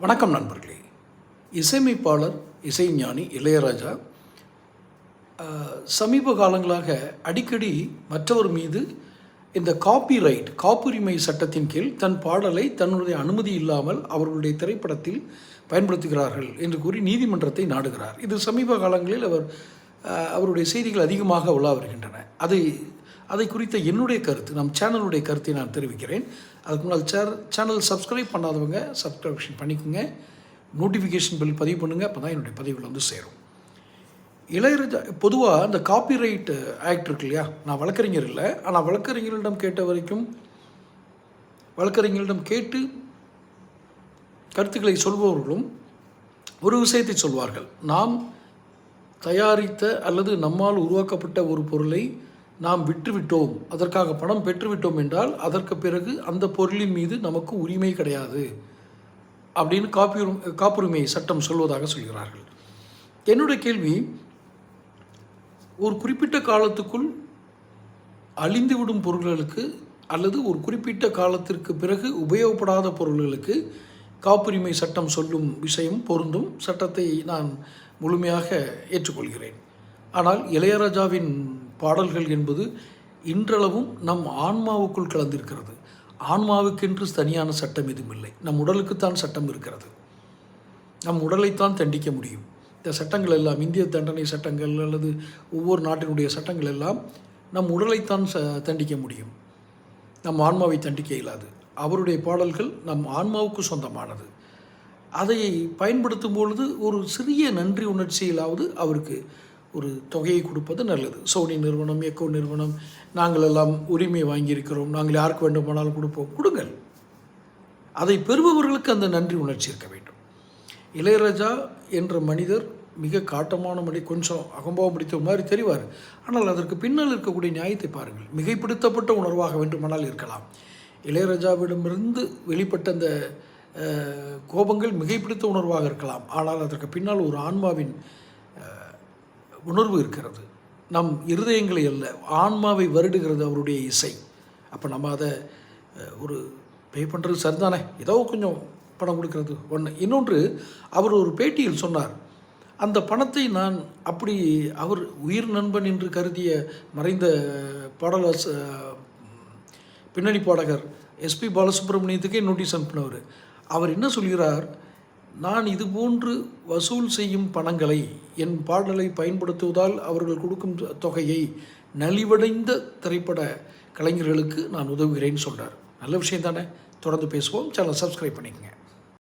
வணக்கம் நண்பர்களே. இசையமைப்பாளர் இசைஞானி இளையராஜா சமீப காலங்களாக அடிக்கடி மற்றவர் மீது இந்த காப்பிரைட் காப்புரிமை சட்டத்தின் கீழ் தன் பாடலை தன்னுடைய அனுமதி இல்லாமல் அவர்களுடைய திரைப்படத்தில் பயன்படுத்துகிறார்கள் என்று கூறி நீதிமன்றத்தை நாடுகிறார். இது சமீப காலங்களில் அவர் அவருடைய செய்திகள் அதிகமாக உலா வருகின்றன. அதை அதை குறித்த என்னுடைய கருத்து நம் சேனலுடைய கருத்தை நான் தெரிவிக்கிறேன். அதுக்கு முன்னால் சேர் சேனல் சப்ஸ்கிரைப் பண்ணாதவங்க சப்ஸ்கிரிப்ஷன் பண்ணிக்கோங்க. நோட்டிஃபிகேஷன் பில் பதிவு பண்ணுங்கள் அப்போ தான் என்னுடைய பதிவில் வந்து சேரும். இளையராஜா பொதுவாக இந்த காப்பிரைட் ஆக்ட் இருக்கு இல்லையா? நான் வழக்கறிஞர் இல்லை ஆனால் வழக்கறிஞர்களிடம் கேட்ட வரைக்கும் வழக்கறிஞர்களிடம் கேட்டு கருத்துக்களை சொல்பவர்களும் ஒரு விஷயத்தை சொல்வார்கள். நாம் தயாரித்த அல்லது நம்மால் உருவாக்கப்பட்ட ஒரு பொருளை நாம் விற்றுவிட்டோம். அதற்காக பணம் பெற்றுவிட்டோம் என்றால் அதற்கு பிறகு அந்த பொருளின் மீது நமக்கு உரிமை கிடையாது. அப்படின்னு காப்பி காப்புரிமை சட்டம் சொல்வதாக சொல்கிறார்கள். என்னுடைய கேள்வி ஒரு குறிப்பிட்ட காலத்துக்குள் அழிந்துவிடும் பொருள்களுக்கு அல்லது ஒரு குறிப்பிட்ட காலத்திற்கு பிறகு உபயோகப்படாத பொருள்களுக்கு காப்புரிமை சட்டம் சொல்லும் விஷயம் பொருந்தும். சட்டத்தை நான் முழுமையாக ஏற்றுக்கொள்கிறேன். ஆனால் இளையராஜாவின் பாடல்கள் என்பது இன்றளவும் நம் ஆன்மாவுக்குள் கலந்திருக்கிறது. ஆன்மாவுக்கென்று தனியான சட்டம் எதுவும் இல்லை. நம் உடலுக்குத்தான் சட்டம் இருக்கிறது. நம் உடலைத்தான் தண்டிக்க முடியும். இந்த சட்டங்கள் எல்லாம் இந்திய தண்டனை சட்டங்கள் அல்லது ஒவ்வொரு நாட்டினுடைய சட்டங்கள் எல்லாம் நம் உடலைத்தான் ச தண்டிக்க முடியும். நம் ஆன்மாவை தண்டிக்க இயலாது. அவருடைய பாடல்கள் நம் ஆன்மாவுக்கு சொந்தமானது. அதை பயன்படுத்தும் பொழுது ஒரு சிறிய நன்றி உணர்ச்சியிலாவது அவருக்கு ஒரு தொகையை கொடுப்பது நல்லது. சோனி நிறுவனம் எக்கோ நிறுவனம் நாங்கள் எல்லாம் உரிமை வாங்கியிருக்கிறோம். நாங்கள் யாருக்கு வேண்டுமானாலும் கொடுப்போம். கொடுங்கள். அதை பெறுபவர்களுக்கு அந்த நன்றி உணர்ச்சி இருக்க வேண்டும். இளையராஜா என்ற மனிதர் மிக காட்டமான மணி கொஞ்சம் அகம்பாவம் பிடித்த மாதிரி தெரிவார். ஆனால் அதற்கு பின்னால் இருக்கக்கூடிய நியாயத்தை பாருங்கள். மிகைப்படுத்தப்பட்ட உணர்வாக வேண்டுமானால் இருக்கலாம். இளையராஜாவிடமிருந்து வெளிப்பட்ட அந்த கோபங்கள் மிகைப்பிடித்த உணர்வாக இருக்கலாம். ஆனால் அதற்கு பின்னால் ஒரு ஆன்மாவின் உணர்வு இருக்கிறது. நம் இருதயங்களை அல்ல ஆன்மாவை வருடுகிறது அவருடைய இசை. அப்போ நம்ம அதை ஒரு பே பண்ணுறது சரிதானே? ஏதோ கொஞ்சம் பணம் கொடுக்கறது ஒன்று இன்னொன்று அவர் ஒரு பேட்டியில் சொன்னார் அந்த பணத்தை நான் அப்படி அவர் உயிர் நண்பன் என்று கருதிய மறைந்த பாடல பின்னணி பாடகர் எஸ்பி பாலசுப்ரமணியத்துக்கே நோட்டீஸ் அனுப்பினவர். அவர் என்ன சொல்கிறார்? நான் இது போன்று வசூல் செய்யும் பணங்களை என் பாடலை பயன்படுத்துவதால் அவர்கள் கொடுக்கும் தொகையை நலிவடைந்த திரைப்பட கலைஞர்களுக்கு நான் உதவுகிறேன்னு சொல்கிறார் நல்ல விஷயம் தானே தொடர்ந்து பேசுவோம். சேனல் சப்ஸ்கிரைப் பண்ணிக்கங்க.